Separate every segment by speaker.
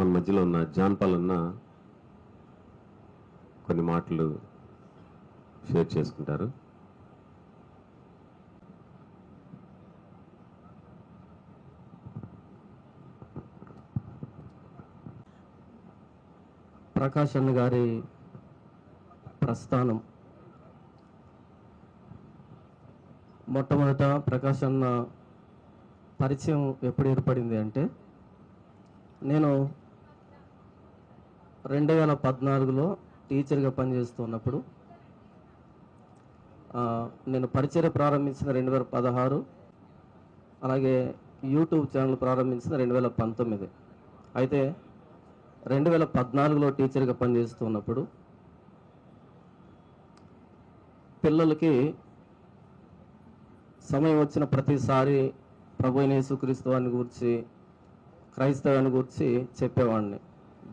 Speaker 1: మన మధ్యలో ఉన్న జాన్పాల్ అన్న కొన్ని మాటలు షేర్ చేసుకుంటారు.
Speaker 2: ప్రకాష్ అన్న గారి ప్రస్థానం. మొట్టమొదట ప్రకాష్ అన్న పరిచయం ఎప్పుడు ఏర్పడింది అంటే నేను రెండు వేల పద్నాలుగులో టీచర్గా పనిచేస్తున్నప్పుడు నేను పరిచయం ప్రారంభించిన రెండు వేల పదహారు అలాగే యూట్యూబ్ ఛానల్ ప్రారంభించిన రెండు వేల పంతొమ్మిది. అయితే రెండు వేల పద్నాలుగులో టీచర్గా పనిచేస్తున్నప్పుడు పిల్లలకి సమయం వచ్చిన ప్రతిసారి ప్రభు అయిన యేసుక్రీస్తువాన్ని గురించి క్రైస్తవాన్ని గురించి చెప్పేవాడిని.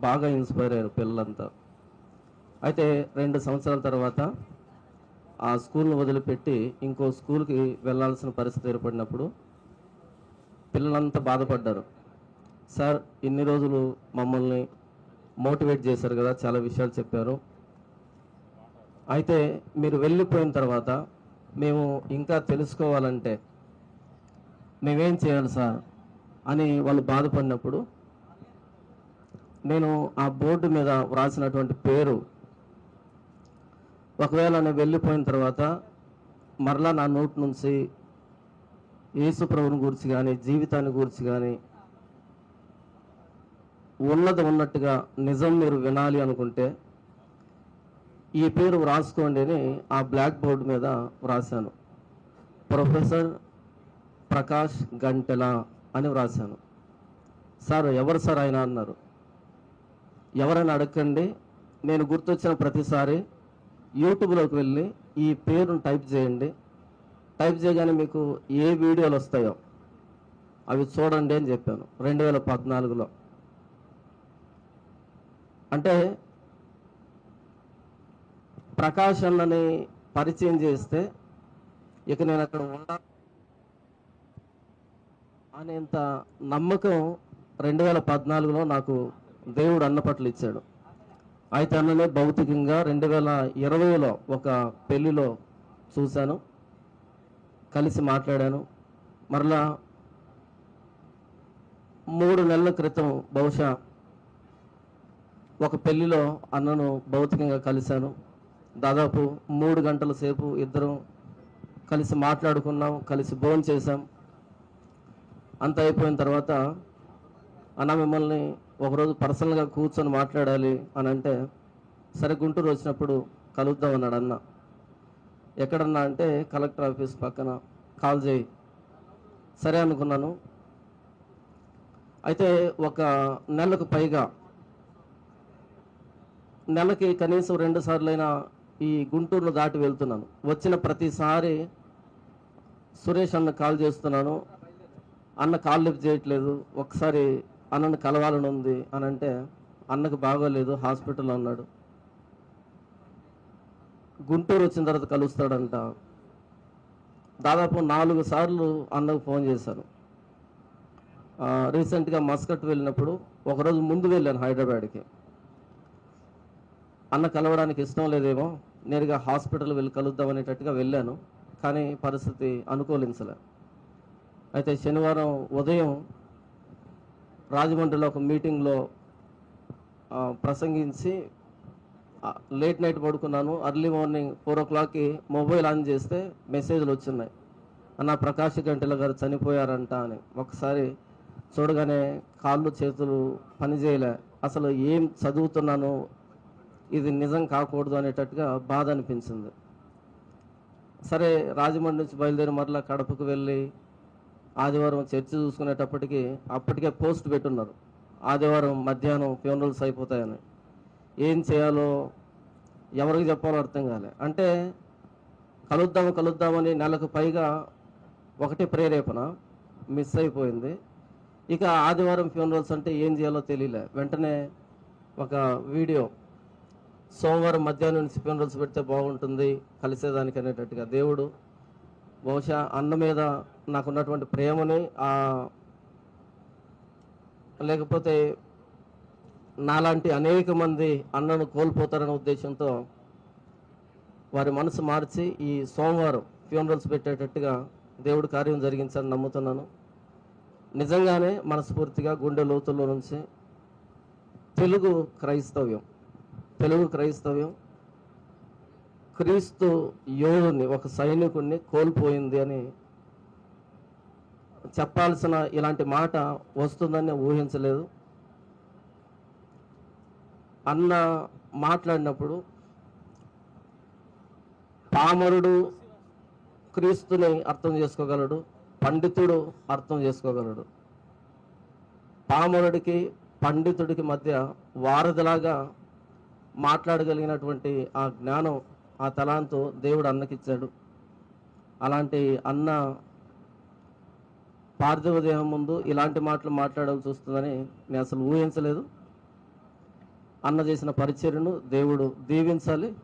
Speaker 2: బాగా ఇన్స్పైర్ అయ్యారు పిల్లలంతా. అయితే రెండు సంవత్సరాల తర్వాత ఆ స్కూల్ను వదిలిపెట్టి ఇంకో స్కూల్కి వెళ్ళాల్సిన పరిస్థితి ఏర్పడినప్పుడు పిల్లలంతా బాధపడ్డారు. సార్ ఇన్ని రోజులు మమ్మల్ని మోటివేట్ చేశారు కదా చాలా విషయాలు చెప్పారు. అయితే మీరు వెళ్ళిపోయిన తర్వాత మేము ఇంకా తెలుసుకోవాలంటే మేమేం చేయాలి సార్? అని వాళ్ళు బాధపడినప్పుడు నేను ఆ బోర్డు మీద వ్రాసినటువంటి పేరు. ఒకవేళ నేను వెళ్ళిపోయిన తర్వాత మరలా నా నోటి నుంచి యేసుప్రభుని గురించి కానీ జీవితాన్ని గురించి కానీ ఉన్నది ఉన్నట్టుగా నిజం మీరు వినాలి అనుకుంటే ఈ పేరు వ్రాసుకోండి అని ఆ బ్లాక్ బోర్డు మీద వ్రాశాను. ప్రొఫెసర్ ప్రకాష్ గంటెల అని వ్రాసాను సార్ ఎవరు సార్ ఆయన అన్నారు? ఎవరైనా అడగండి. నేను గుర్తొచ్చిన ప్రతిసారి యూట్యూబ్లోకి వెళ్ళి ఈ పేరును టైప్ చేయండి. టైప్ చేయగానే మీకు ఏ వీడియోలు వస్తాయో అవి చూడండి అని చెప్పాను రెండు వేల పద్నాలుగులో. అంటే ప్రకాష్ పరిచయం చేస్తే ఇక నేను అక్కడ ఉండ అనేంత నమ్మకం రెండు వేల పద్నాలుగులో నాకు దేవుడు అన్నపట్లు ఇచ్చాడు. అయితే అన్ననే భౌతికంగా రెండు వేల ఇరవైలో ఒక పెళ్ళిలో చూశాను. కలిసి మాట్లాడాను. మరలా మూడు నెలల క్రితం బహుశా ఒక పెళ్ళిలో అన్నను భౌతికంగా కలిశాను. దాదాపు మూడు గంటల సేపు ఇద్దరం కలిసి మాట్లాడుకున్నాం కలిసి భోజనం చేశాం అంత అయిపోయిన తర్వాత అన్న మిమ్మల్ని ఒకరోజు పర్సనల్గా కూర్చొని మాట్లాడాలి అని అంటే సరే గుంటూరు వచ్చినప్పుడు కలుద్దాం అన్నాడు అన్న. ఎక్కడన్నా అంటే కలెక్టర్ ఆఫీస్ పక్కన కాల్ చేయి. సరే అనుకున్నాను. అయితే ఒక నెలకు పైగా నెలకి కనీసం రెండు సార్లైనా ఈ గుంటూరును దాటి వెళ్తున్నాను. వచ్చిన ప్రతిసారి సురేష్ అన్న కాల్ చేస్తున్నాను. అన్న కాల్ లిఫ్ట్ చేయట్లేదు. ఒకసారి అన్నను కలవాలని ఉంది అని అంటే అన్నకు బాగోలేదు హాస్పిటల్లో ఉన్నాడు. గుంటూరు వచ్చిన తర్వాత కలుస్తాడంట. దాదాపు నాలుగు సార్లు అన్నకు ఫోన్ చేశాను. రీసెంట్గా మస్కట్ వెళ్ళినప్పుడు ఒకరోజు ముందు వెళ్ళాను హైదరాబాద్కి. అన్న కలవడానికి ఇష్టం లేదేమో నేరుగా హాస్పిటల్ వెళ్ళి కలుద్దాం అనేటట్టుగా వెళ్ళాను కానీ పరిస్థితి అనుకూలించలే. అయితే శనివారం ఉదయం రాజమండ్రిలో ఒక మీటింగ్లో ప్రసంగించి లేట్ నైట్ పడుకున్నాను. అర్లీ మార్నింగ్ ఫోర్ ఓ క్లాక్కి మొబైల్ ఆన్ చేస్తే మెసేజ్లు వచ్చినాయి. అన్న ప్రకాష్ గంటల గారు చనిపోయారంట అని. ఒకసారి చూడగానే కాళ్ళు చేతులు పనిచేయలే అసలు ఏం చదువుతున్నాను? ఇది నిజం కాకూడదు అనేటట్టుగా బాధ అనిపించింది. సరే రాజమండ్రి నుంచి బయలుదేరి మరలా కడపకు వెళ్ళి ఆదివారం చర్చి చూసుకునేటప్పటికి అప్పటికే పోస్ట్ పెట్టున్నారు. ఆదివారం మధ్యాహ్నం ఫ్యూనరల్స్ అయిపోతాయని. ఏం చేయాలో ఎవరికి చెప్పాలో అర్థం కాలే. అంటే కలుద్దాం కలుద్దామని నెలకు పైగా ఒకటి ప్రేరేపణ మిస్ అయిపోయింది. ఇక ఆదివారం ఫ్యూనరల్స్ అంటే ఏం చేయాలో తెలియలే. వెంటనే ఒక వీడియో సోమవారం మధ్యాహ్నం నుంచి ఫ్యూనరల్స్ పెడితే బాగుంటుంది కలిసేదానికి అనేటట్టుగా దేవుడు బహుశా అన్న మీద నాకున్నటువంటి ప్రేమని లేకపోతే నాలాంటి అనేక మంది అన్నను కోల్పోతారనే ఉద్దేశంతో వారి మనసు మార్చి ఈ సోమవారం ఫ్యూనరల్స్ పెట్టేటట్టుగా దేవుడు కార్యం జరిగించాలని నమ్ముతున్నాను. నిజంగానే మనస్ఫూర్తిగా గుండె లోతుల్లో నుంచి తెలుగు క్రైస్తవ్యం తెలుగు క్రైస్తవ్యం క్రీస్తు యోధుని ఒక సైనికుడిని కోల్పోయింది అని చెప్పాల్సిన ఇలాంటి మాట వస్తుందని ఊహించలేదు. అన్న మాట్లాడినప్పుడు పామరుడు క్రీస్తుని అర్థం చేసుకోగలడు పండితుడు అర్థం చేసుకోగలడు. పామరుడికి పండితుడికి మధ్య వారధిలాగా మాట్లాడగలిగినటువంటి ఆ జ్ఞానం ఆ తలాంతు దేవుడు అన్నకిచ్చాడు. అలాంటి అన్న పార్థివ దేహం ముందు ఇలాంటి మాటలు మాట్లాడాల్సి వస్తుందని నేను అసలు ఊహించలేదు. అన్న చేసిన పరిచర్యను దేవుడు దీవించాలి.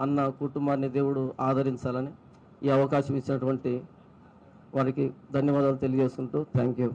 Speaker 2: అన్న కుటుంబాన్ని దేవుడు ఆదరించాలని ఈ అవకాశం ఇచ్చినటువంటి వారికి ధన్యవాదాలు తెలియజేసుకుంటూ థ్యాంక్ యూ.